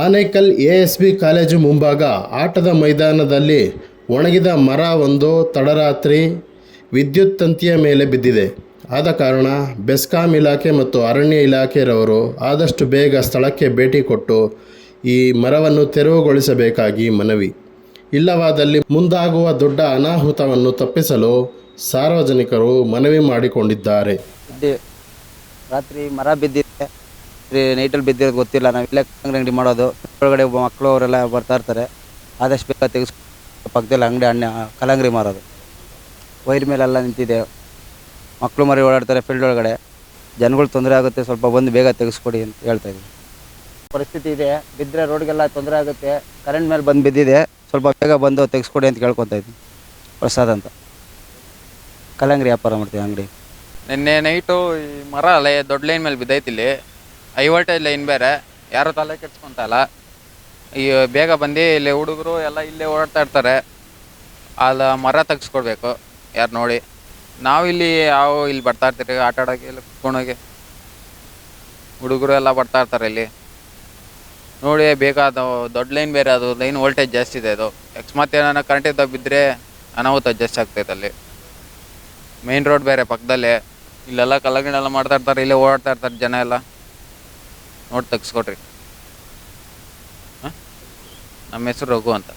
Anekal A S B college ಮುಂಭಾಗ ಆಟದ ಮೈದಾನದಲ್ಲಿ ಒಣಗಿದ ಮರ ಒಂದು ತಡರಾತ್ರಿ ವಿದ್ಯುತ್ ತಂತಿಯ ಮೇಲೆ ಬಿದ್ದಿದೆ. ಆದ ಕಾರಣ ಬೆಸ್ಕಾಂ ಇಲಾಖೆ ಮತ್ತು ಅರಣ್ಯ ಇಲಾಖೆಯವರು ಆದಷ್ಟು ಬೇಗ ಸ್ಥಳಕ್ಕೆ ಭೇಟಿ ಕೊಟ್ಟು ಈ ಮರವನ್ನು ತೆರವುಗೊಳಿಸಬೇಕಾಗಿ ಮನವಿ. ಇಲ್ಲವಾದಲ್ಲಿ ಮುಂದಾಗುವ ದೊಡ್ಡ ಅನಾಹುತವನ್ನು ತಪ್ಪಿಸಲು ಸಾರ್ವಜನಿಕರು ಮನವಿ ಮಾಡಿಕೊಂಡಿದ್ದಾರೆ. ರಾತ್ರಿ ಮರ ಬಿದ್ದಿದೆ. ನೈಟಲ್ಲಿ ಬಿದ್ದಿರೋದು ಗೊತ್ತಿಲ್ಲ. ನಾವು ಇಲ್ಲೇ ಅಂಗಡಿ ಮಾಡೋದು. ಒಳಗಡೆ ಮಕ್ಕಳು ಅವರೆಲ್ಲ ಬರ್ತಾ ಇರ್ತಾರೆ. ಆದಷ್ಟು ಬೇಗ ತೆಗೆಸ್ ಪಕ್ಕದಲ್ಲಿ ಅಂಗಡಿ ಅಣ್ಣ, ಕಲ್ಲಂಗಡಿ ಮಾರೋದು. ವೈರ್ ಮೇಲೆಲ್ಲ ನಿಂತಿದೆ. ಮಕ್ಕಳು ಮರಿ ಓಡಾಡ್ತಾರೆ ಫೀಲ್ಡ್ ಒಳಗಡೆ. ಜನಗಳು ತೊಂದರೆ ಆಗುತ್ತೆ. ಸ್ವಲ್ಪ ಬಂದು ಬೇಗ ತೆಗೆಸ್ಕೊಡಿ ಅಂತ ಹೇಳ್ತಾ ಇದ್ದೀವಿ ಪರಿಸ್ಥಿತಿ ಇದೆ. ಬಿದ್ದರೆ ರೋಡ್ಗೆಲ್ಲ ತೊಂದರೆ ಆಗುತ್ತೆ. ಕರೆಂಟ್ ಮೇಲೆ ಬಂದು ಬಿದ್ದಿದೆ. ಸ್ವಲ್ಪ ಬೇಗ ಬಂದು ತೆಗೆಸ್ಕೊಡಿ ಅಂತ ಕೇಳ್ಕೊತಾ ಇದ್ದೀನಿ. ಪ್ರಸಾದ್ ಅಂತ. ಕಲ್ಲಂಗಡಿ ವ್ಯಾಪಾರ ಮಾಡ್ತೀವಿ ಅಂಗಡಿ. ನಿನ್ನೆ ನೈಟು ಈ ಮರ ಅಲೆ ದೊಡ್ಡ ಲೈನ್ ಮೇಲೆ ಬಿದ್ದೈತಿ ವೋಲ್ಟೇಜ್ ಲೈನ್ ಬೇರೆ. ಯಾರು ತಲೆ ಕೆಡ್ಸ್ಕೊಂತಲ್ಲ. ಈ ಬೇಗ ಬಂದು ಇಲ್ಲಿ ಹುಡುಗರು ಎಲ್ಲ ಇಲ್ಲೇ ಓಡಾಡ್ತಾ ಇರ್ತಾರೆ. ಅಲ್ಲ ಮರ ತೆಗ್ಸ್ಕೊಡ್ಬೇಕು. ಯಾರು ನೋಡಿ. ನಾವು ಇಲ್ಲಿ ಯಾವ ಇಲ್ಲಿ ಬರ್ತಾ ಇರ್ತೀರಿ? ಆಟ ಆಡೋಕೆ ಇಲ್ಲ ಕುತ್ಕೊಂಡೋಗಿ ಹುಡುಗರು ಎಲ್ಲ ಬರ್ತಾ ಇರ್ತಾರೆ ಇಲ್ಲಿ. ನೋಡಿ, ಬೇಗ ಅದು ದೊಡ್ಡ ಲೈನ್ ಬೇರೆ, ಅದು ಲೈನ್ ವೋಲ್ಟೇಜ್ ಜಾಸ್ತಿ ಇದೆ ಅದು. ಅಕಸ್ಮಾತ್ ಏನಾರ ಕರೆಂಟ್ ಇದ್ದಾಗ ಬಿದ್ದರೆ ಅನಾಹುತ ಜಾಸ್ತಿ ಆಗ್ತೈತೆ ಅಲ್ಲಿ. ಮೇನ್ ರೋಡ್ ಬೇರೆ ಪಕ್ಕದಲ್ಲೇ. ಇಲ್ಲೆಲ್ಲ ಕಲ್ಲಗಿಣೆಲ್ಲ ಮಾಡ್ತಾ ಇರ್ತಾರೆ, ಇಲ್ಲೇ ಓಡಾಡ್ತಾ ಇರ್ತಾರೆ ಜನ ಎಲ್ಲ. ನೋಡಿ ತೆಗ್ಸ್ಕೊಟ್ರಿ ಹಾಂ? ನಮ್ಮ ಹೆಸರು ರಘು ಅಂತ.